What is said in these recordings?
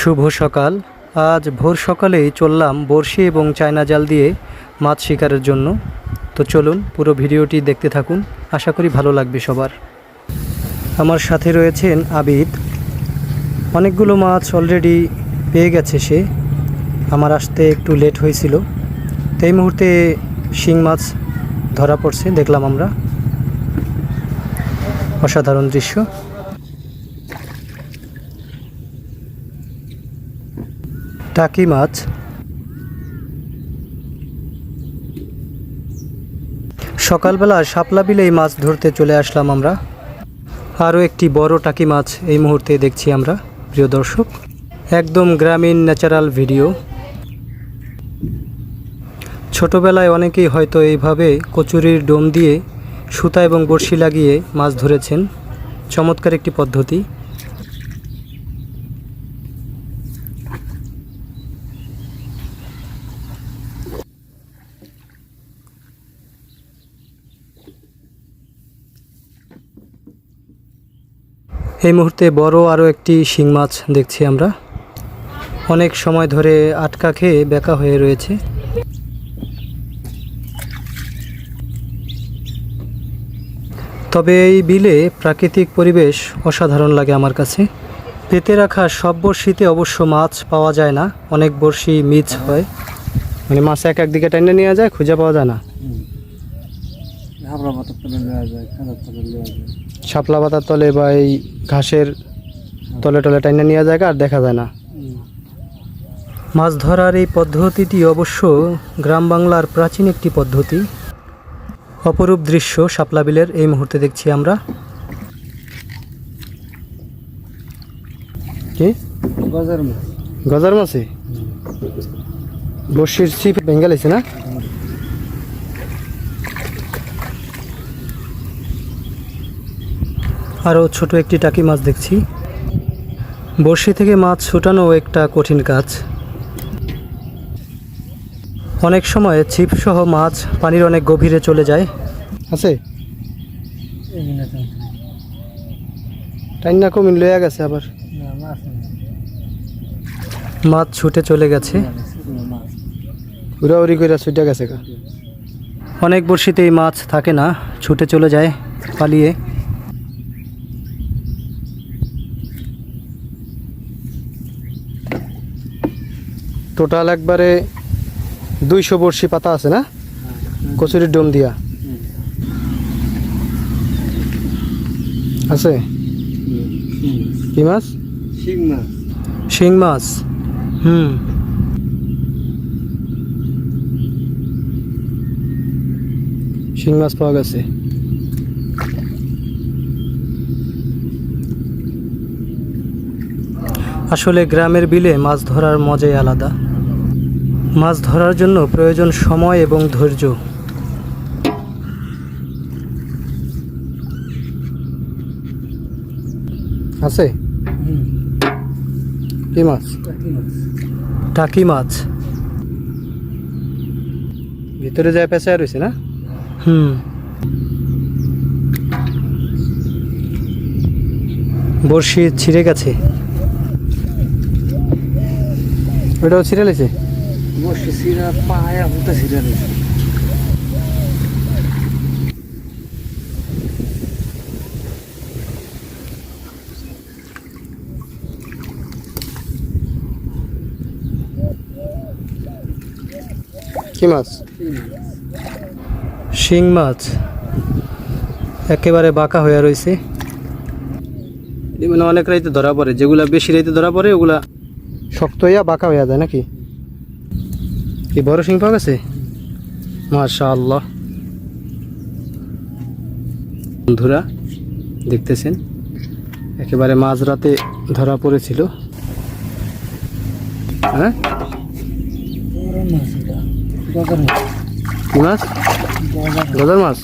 শুভ সকাল। আজ ভোর সকালেই চললাম বড়শি এবং চায়না জাল দিয়ে মাছ শিকারের জন্য। তো চলুন পুরো ভিডিওটি দেখতে থাকুন। আশা করি ভালো লাগবে সবার। আমার সাথে রয়েছেন আবিদ। অনেকগুলো মাছ অলরেডি পেয়ে গেছে সে। আমার আসতে একটু লেট হয়েছিল। তো এই মুহূর্তে শিং মাছ ধরা পড়ছে, দেখলাম আমরা। অসাধারণ দৃশ্য। টাকি মাছ। সকালবেলা শাপলা বিলেই মাছ ধরতে চলে আসলাম আমরা। আরও একটি বড় টাকি মাছ এই মুহূর্তে দেখছি আমরা, প্রিয় দর্শক। একদম গ্রামীণ ন্যাচারাল ভিডিও। ছোটবেলায় অনেকেই হয়তো এইভাবে কচুরির ডোম দিয়ে সুতা এবং বড়শি লাগিয়ে মাছ ধরেছেন। চমৎকার একটি পদ্ধতি। এই মুহূর্তে বড় আরও একটি শিং মাছ দেখছি আমরা। অনেক সময় ধরে আটকা খেয়ে বেঁকা হয়ে রয়েছে। তবে এই বিলে প্রাকৃতিক পরিবেশ অসাধারণ লাগে আমার কাছে। পেতে রাখা সব বড়শিতে অবশ্য মাছ পাওয়া যায় না, অনেক বড়শি মিচ হয়। মানে মাছ এক একদিকে টাইনে নেওয়া যায়, খুঁজে পাওয়া যায় না। শাপলা পাতার তলে বা এই ঘাসের তলে টলে টাইনে নেওয়া যায় আর দেখা যায় না। মাছ ধরার এই পদ্ধতিটি অবশ্য গ্রাম বাংলার প্রাচীন একটি পদ্ধতি। অপরূপ দৃশ্য শাপলা বিলের এই মুহূর্তে দেখছি আমরা। কি? গজার মাছ। গজার মাছে বর্ষির ছিপ ভেঙে লাইছে না? আরও ছোট একটি টাকি মাছ দেখছি। বড়শি থেকে মাছ ছোটানো একটা কঠিন কাজ। অনেক সময় ছিপ সহ মাছ পানির অনেক গভীরে চলে যায়। আছে? টাইন কমিন লইয়া গেছে আবার। মাছ ছুটে চলে গেছে। উড়াউড়ি করে ছুটে গেছে অনেক বড়শিতেই মাছ থাকে না ছুটে চলে যায় পালিয়ে। টোটাল একবারে দুইশো বড়শি পাতা আছে না? কচুরির ডোম দিয়া। আছে? কি মাছ। শিং মাছ। হুম। শিং মাছ পাওয়া গেছে। আসলে গ্রামের বিলে মাছ ধরার মজাই আলাদা। মাছ ধরার জন্য প্রয়োজন সময় এবং ধৈর্য। আছে? কি মাছ? টাকি মাছ। ভিতরে যায় পেঁচায় রয়েছে না? হুম। বড়শি ছিঁড়ে গেছে। ওটাও ছিঁড়ে লেছে বসে সিরা পায়া হতে সিরা রয়েছে কি মাছ? শিং মাছ। একেবারে বাঁকা হয়ে রয়েছে। মানে অনেক রাইতে ধরা পড়ে। যেগুলা বেশি রাইতে ধরা পড়ে ওগুলা শক্ত হইয়া বাঁকা হইয়া যায় নাকি? কি বড় শিং পাওয়া গেছে? মাশা আল্লাহ বন্ধুরা, দেখতেছেন? একেবারে মাঝরাতে ধরা পড়েছিল। হ্যাঁ? মাছ? গজার মাছ?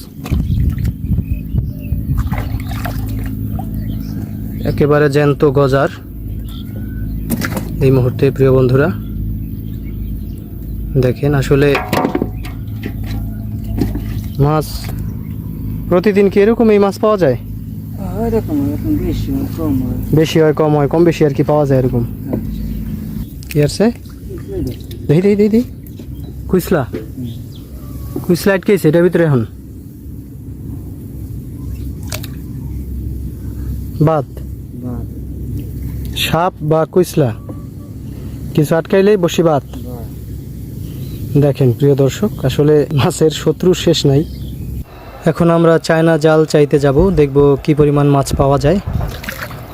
একেবারে জ্যান্ত গজার। এই মুহূর্তে, প্রিয় বন্ধুরা দেখেন আসলে মাছ প্রতিদিন কি এরকম এই মাছ পাওয়া যায়? বেশি হয়, কম হয়। কম বেশি আর কি পাওয়া যায় এরকম। কি দেখি দেখি দেখি কুইসলা কুইসলা আটকেছে এটার ভিতরে এখন। বাদ। সাপ বা কুইসলা কিছু আটকাইলেই বসি বাদ। দেখেন প্রিয় দর্শক, আসলে মাছের শত্রু শেষ নাই। এখন আমরা চায়না জাল চাইতে যাব, দেখব কি পরিমাণ মাছ পাওয়া যায়।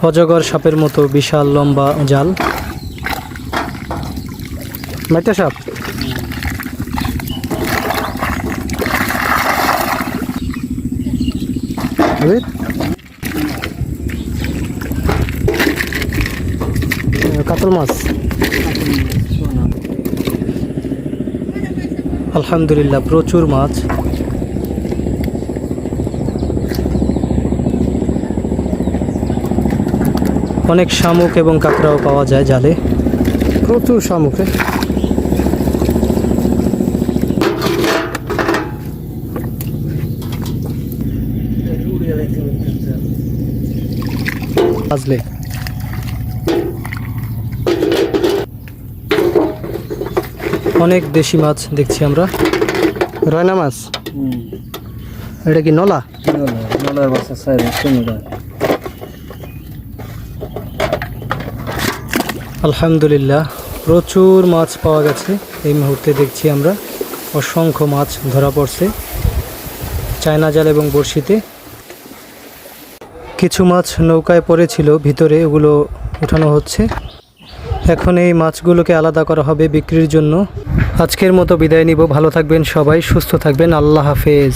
অজগর সাপের মতো বিশাল লম্বা জাল। মাইটা সাপ? কাতল মাছ। আলহামদুলিল্লাহ প্রচুর মাছ। অনেক শামুক এবং কাঁকড়াও পাওয়া যায় জালে। প্রচুর শামুকে উড়ে অনেক দেশি মাছ দেখছি আমরা। রয়না মাছ? এটা কি নলা? নলা নলার সোনা আলহামদুলিল্লাহ প্রচুর মাছ পাওয়া গেছে এই মুহূর্তে দেখছি আমরা। অসংখ্য মাছ ধরা পড়ছে চায়না জাল এবং বড়শিতে। কিছু মাছ নৌকায় পড়েছিল ভিতরে ওগুলো উঠানো হচ্ছে। এখন এই মাছগুলোকে আলাদা করা হবে বিক্রির জন্য। আজকের মতো বিদায় নিব। ভালো থাকবেন সবাই সুস্থ থাকবেন। আল্লাহ হাফেজ।